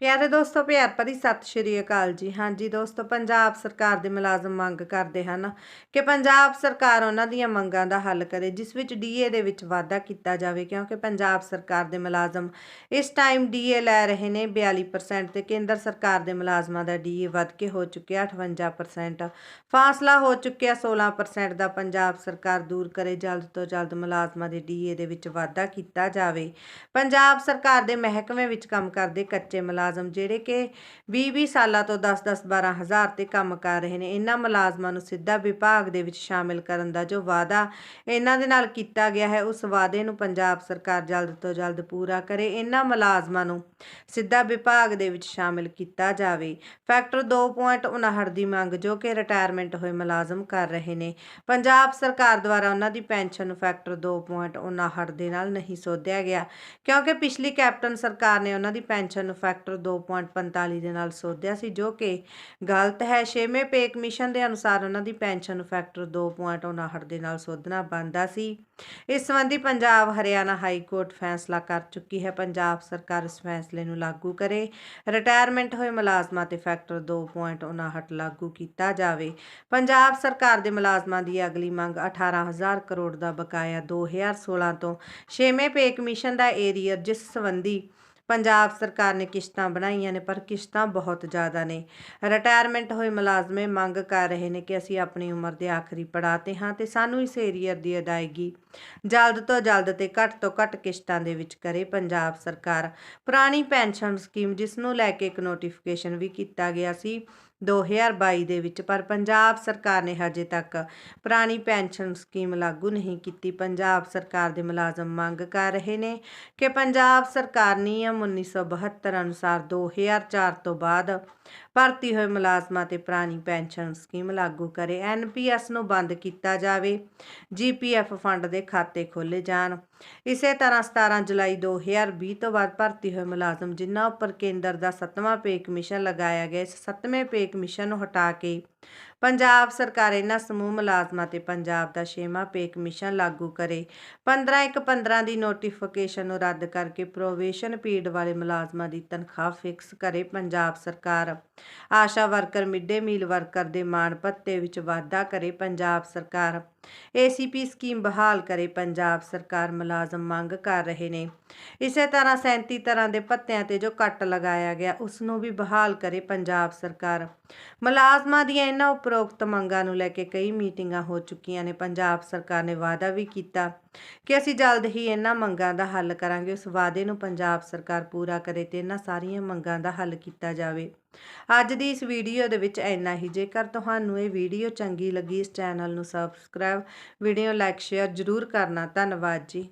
ਪਿਆਰੇ ਦੋਸਤੋ, ਪਿਆਰ ਭਰੀ ਸਤਿ ਸ਼੍ਰੀ ਅਕਾਲ ਜੀ। ਹਾਂਜੀ ਦੋਸਤੋ, ਪੰਜਾਬ ਸਰਕਾਰ ਦੇ ਮੁਲਾਜ਼ਮ ਮੰਗ ਕਰਦੇ ਹਨ ਕਿ ਪੰਜਾਬ ਸਰਕਾਰ ਉਹਨਾਂ ਦੀਆਂ ਮੰਗਾਂ ਦਾ ਹੱਲ ਕਰੇ, ਜਿਸ ਵਿੱਚ ਡੀਏ ਦੇ ਵਿੱਚ ਵਾਧਾ ਕੀਤਾ ਜਾਵੇ, ਕਿਉਂਕਿ ਪੰਜਾਬ ਸਰਕਾਰ ਦੇ ਮੁਲਾਜ਼ਮ ਇਸ ਟਾਈਮ ਡੀਏ ਲੈ ਰਹੇ ਨੇ 42% ਤੇ ਕੇਂਦਰ ਸਰਕਾਰ ਦੇ ਮੁਲਾਜ਼ਮਾਂ ਦਾ ਡੀਏ ਵੱਧ ਕੇ ਹੋ ਚੁੱਕਿਆ 58% ਫਾਸਲਾ ਹੋ ਚੁੱਕਿਆ 16% ਦਾ ਪੰਜਾਬ ਸਰਕਾਰ ਦੂਰ ਕਰੇ, ਜਲਦ ਤੋਂ ਜਲਦ ਮੁਲਾਜ਼ਮਾਂ ਦੇ ਡੀਏ ਦੇ ਵਿੱਚ ਵਾਧਾ ਕੀਤਾ ਜਾਵੇ। ਪੰਜਾਬ ਸਰਕਾਰ ਦੇ ਮਹਿਕਮੇ ਵਿੱਚ ਕੰਮ ਕਰਦੇ ਕੱਚੇ ਮੁਲਾਜ਼ਮ ਜਿਹੜੇ ਕਿ 20-20 ਸਾਲਾਂ ਤੋਂ 10-10 12 ਹਜ਼ਾਰ ਤੇ ਕੰਮ ਕਰ ਰਹੇ ਨੇ, ਇਹਨਾਂ ਮੁਲਾਜ਼ਮਾਂ ਨੂੰ ਸਿੱਧਾ ਵਿਭਾਗ ਦੇ ਵਿੱਚ ਸ਼ਾਮਿਲ ਕਰਨ ਦਾ ਜੋ ਵਾਅਦਾ ਇਹਨਾਂ ਦੇ ਨਾਲ ਕੀਤਾ ਗਿਆ ਹੈ, ਉਸ ਵਾਅਦੇ ਨੂੰ ਪੰਜਾਬ ਸਰਕਾਰ ਜਲਦ ਤੋਂ ਜਲਦ ਪੂਰਾ ਕਰੇ, ਇਹਨਾਂ ਮੁਲਾਜ਼ਮਾਂ ਨੂੰ ਸਿੱਧਾ ਵਿਭਾਗ ਦੇ ਵਿੱਚ ਸ਼ਾਮਿਲ ਕੀਤਾ ਜਾਵੇ। ਫੈਕਟਰ 2.59 ਦੀ ਮੰਗ ਜੋ ਕਿ ਰਿਟਾਇਰਮੈਂਟ ਹੋਏ ਮੁਲਾਜ਼ਮ ਕਰ ਰਹੇ ਨੇ, ਪੰਜਾਬ ਸਰਕਾਰ ਦੁਆਰਾ ਉਹਨਾਂ ਦੀ ਪੈਨਸ਼ਨ ਨੂੰ ਫੈਕਟਰ 2.59 ਦੇ ਨਾਲ ਨਹੀਂ ਸੋਧਿਆ ਗਿਆ, ਕਿਉਂਕਿ ਪਿਛਲੀ ਕੈਪਟਨ ਸਰਕਾਰ ਨੇ ਉਹਨਾਂ ਦੀ ਪੈਨਸ਼ਨ ਨੂੰ ਫੈਕਟਰ 2.45 ਦੇ ਨਾਲ ਸੋਧਿਆ ਸੀ, ਜੋ ਕਿ ਗਲਤ ਹੈ। ਛੇਵੇਂ ਪੇ ਕਮਿਸ਼ਨ ਦੇ ਅਨੁਸਾਰ ਉਹਨਾਂ ਦੀ ਪੈਨਸ਼ਨ ਨੂੰ ਫੈਕਟਰ 2.59 ਦੇ ਨਾਲ ਸੋਧਣਾ ਬਣਦਾ ਸੀ। ਇਸ ਸੰਬੰਧੀ ਪੰਜਾਬ ਹਰਿਆਣਾ ਹਾਈ ਕੋਰਟ ਫੈਸਲਾ ਕਰ ਚੁੱਕੀ ਹੈ। ਪੰਜਾਬ ਸਰਕਾਰ ਇਸ ਫੈਸਲੇ ਨੂੰ ਲਾਗੂ ਕਰੇ। ਰਿਟਾਇਰਮੈਂਟ ਹੋਏ ਮੁਲਾਜ਼ਮਾਂ ਤੇ ਫੈਕਟਰ 2.59 ਲਾਗੂ ਕੀਤਾ ਜਾਵੇ। ਪੰਜਾਬ ਸਰਕਾਰ ਦੇ ਮੁਲਾਜ਼ਮਾਂ ਦੀ ਅਗਲੀ ਮੰਗ 18000 ਕਰੋੜ ਦਾ ਬਕਾਇਆ 2016 ਤੋਂ ਛੇਵੇਂ ਪੇ ਕਮਿਸ਼ਨ ਦਾ ਏਰੀਅਰ ਜਿਸ ਸੰਬੰਧੀ ਪੰਜਾਬ ਸਰਕਾਰ ਨੇ ਕਿਸ਼ਤਾਂ ਬਣਾਈਆਂ ਨੇ, ਪਰ ਕਿਸ਼ਤਾਂ ਬਹੁਤ ਜ਼ਿਆਦਾ ਨੇ। ਰਿਟਾਇਰਮੈਂਟ ਹੋਏ ਮੁਲਾਜ਼ਮੇ ਮੰਗ ਕਰ ਰਹੇ ਨੇ ਕਿ ਅਸੀਂ ਆਪਣੀ ਉਮਰ ਦੇ ਆਖਰੀ ਪੜਾਅ ਤੇ ਹਾਂ ਤੇ ਸਾਨੂੰ ਇਸ ਏਰੀਅਰ ਦੀ ਅਦਾਇਗੀ ਜਲਦ ਤੋਂ ਜਲਦ ਤੇ ਘੱਟ ਤੋਂ ਘੱਟ ਕਿਸ਼ਤਾਂ ਦੇ ਵਿੱਚ ਕਰੇ ਪੰਜਾਬ ਸਰਕਾਰ। ਪੁਰਾਣੀ ਪੈਨਸ਼ਨ ਸਕੀਮ ਜਿਸ ਨੂੰ ਲੈ ਕੇ ਇੱਕ ਨੋਟੀਫਿਕੇਸ਼ਨ ਵੀ ਕੀਤਾ ਗਿਆ ਸੀ 2022 ਦੇ ਵਿੱਚ, ਪਰ ਪੰਜਾਬ ਸਰਕਾਰ ਨੇ ਹਜੇ ਤੱਕ ਪੁਰਾਣੀ ਪੈਨਸ਼ਨ ਸਕੀਮ ਲਾਗੂ ਨਹੀਂ ਕੀਤੀ। ਪੰਜਾਬ ਸਰਕਾਰ ਦੇ ਮੁਲਾਜ਼ਮ ਮੰਗ ਕਰ ਰਹੇ ਨੇ ਕਿ ਪੰਜਾਬ ਸਰਕਾਰ ਨਿਯਮ 1972 ਅਨੁਸਾਰ 2004 ਤੋਂ ਬਾਅਦ ਭਰਤੀ ਹੋਏ ਮੁਲਾਜ਼ਮਾਂ ਤੇ ਪੁਰਾਣੀ ਪੈਨਸ਼ਨ ਸਕੀਮ ਲਾਗੂ ਕਰੇ। ਐਨਪੀਐਸ ਨੂੰ ਬੰਦ ਕੀਤਾ ਜਾਵੇ ਜੀਪੀਐਫ ਫੰਡ ਦੇ ਖਾਤੇ ਖੋਲੇ ਜਾਣ। ਇਸੇ ਤਰ੍ਹਾਂ 17 ਜੁਲਾਈ 2020 ਤੋਂ ਬਾਅਦ ਭਰਤੀ ਹੋਏ ਮੁਲਾਜ਼ਮ ਜਿਨ੍ਹਾਂ ਉੱਪਰ ਕੇਂਦਰ ਦਾ 7ਵਾਂ ਪੇ ਕਮਿਸ਼ਨ ਲਗਾਇਆ ਗਿਆ, ਇਸ 7ਵੇਂ ਪੇ ਕਮਿਸ਼ਨ ਨੂੰ ਹਟਾ ਕੇ ਪੰਜਾਬ ਸਰਕਾਰ ਇਹਨਾਂ ਸਮੂਹ ਮੁਲਾਜ਼ਮਾਂ ਤੇ ਪੰਜਾਬ ਦਾ ਛੇਵਾਂ ਪੇ ਕਮਿਸ਼ਨ ਲਾਗੂ ਕਰੇ। 15 ਇੱਕ 15 ਦੀ ਨੋਟੀਫਿਕੇਸ਼ਨ ਨੂੰ ਰੱਦ ਕਰਕੇ ਪ੍ਰੋਵੇਸ਼ਨ ਪੀਰੀਅਡ ਵਾਲੇ ਮੁਲਾਜ਼ਮਾਂ ਦੀ ਤਨਖਾਹ ਫਿਕਸ ਕਰੇ ਪੰਜਾਬ ਸਰਕਾਰ। Asha worker, midday meal worker ਦੇ ਮਾਣ ਭੱਤੇ ਵਿੱਚ ਵਾਧਾ ਕਰੇ ਪੰਜਾਬ ਸਰਕਾਰ। ਏਸੀਪੀ ਸਕੀਮ ਬਹਾਲ ਕਰੇ ਪੰਜਾਬ ਸਰਕਾਰ ਮੁਲਾਜ਼ਮ ਮੰਗ ਕਰ ਰਹੇ ਨੇ। ਇਸੇ ਤਰ੍ਹਾਂ 37 ਤਰ੍ਹਾਂ ਦੇ ਪੱਤਿਆਂ ਤੇ ਜੋ ਕੱਟ ਲਗਾਇਆ ਗਿਆ ਉਸ ਨੂੰ ਵੀ ਬਹਾਲ ਕਰੇ ਪੰਜਾਬ ਸਰਕਾਰ। ਮੁਲਾਜ਼ਮਾਂ ਦੀਆਂ ਇਹਨਾਂ ਉਪਰੋਕਤ ਮੰਗਾਂ ਨੂੰ ਲੈ ਕੇ ਕਈ ਮੀਟਿੰਗਾਂ ਹੋ ਚੁੱਕੀਆਂ ਨੇ, ਪੰਜਾਬ ਸਰਕਾਰ ਨੇ ਵਾਅਦਾ ਵੀ ਕੀਤਾ ਕਿ ਅਸੀਂ ਜਲਦ ਹੀ ਇਹਨਾਂ ਮੰਗਾਂ ਦਾ ਹੱਲ ਕਰਾਂਗੇ, ਉਸ ਵਾਅਦੇ ਨੂੰ ਪੰਜਾਬ ਸਰਕਾਰ ਪੂਰਾ ਕਰੇ ਤੇ ਇਹਨਾਂ ਸਾਰੀਆਂ ਮੰਗਾਂ ਦਾ ਹੱਲ ਕੀਤਾ ਜਾਵੇ। ਅੱਜ ਦੀ ਇਸ ਵੀਡੀਓ ਦੇ ਵਿੱਚ ਇੰਨਾ ਹੀ, ਜੇਕਰ ਤੁਹਾਨੂੰ ਇਹ ਵੀਡੀਓ ਚੰਗੀ ਲੱਗੀ, ਇਸ ਚੈਨਲ ਨੂੰ ਸਬਸਕ੍ਰਾਈਬ, ਵੀਡੀਓ ਲਾਈਕ, ਸ਼ੇਅਰ ਜ਼ਰੂਰ ਕਰਨਾ। ਧੰਨਵਾਦ ਜੀ।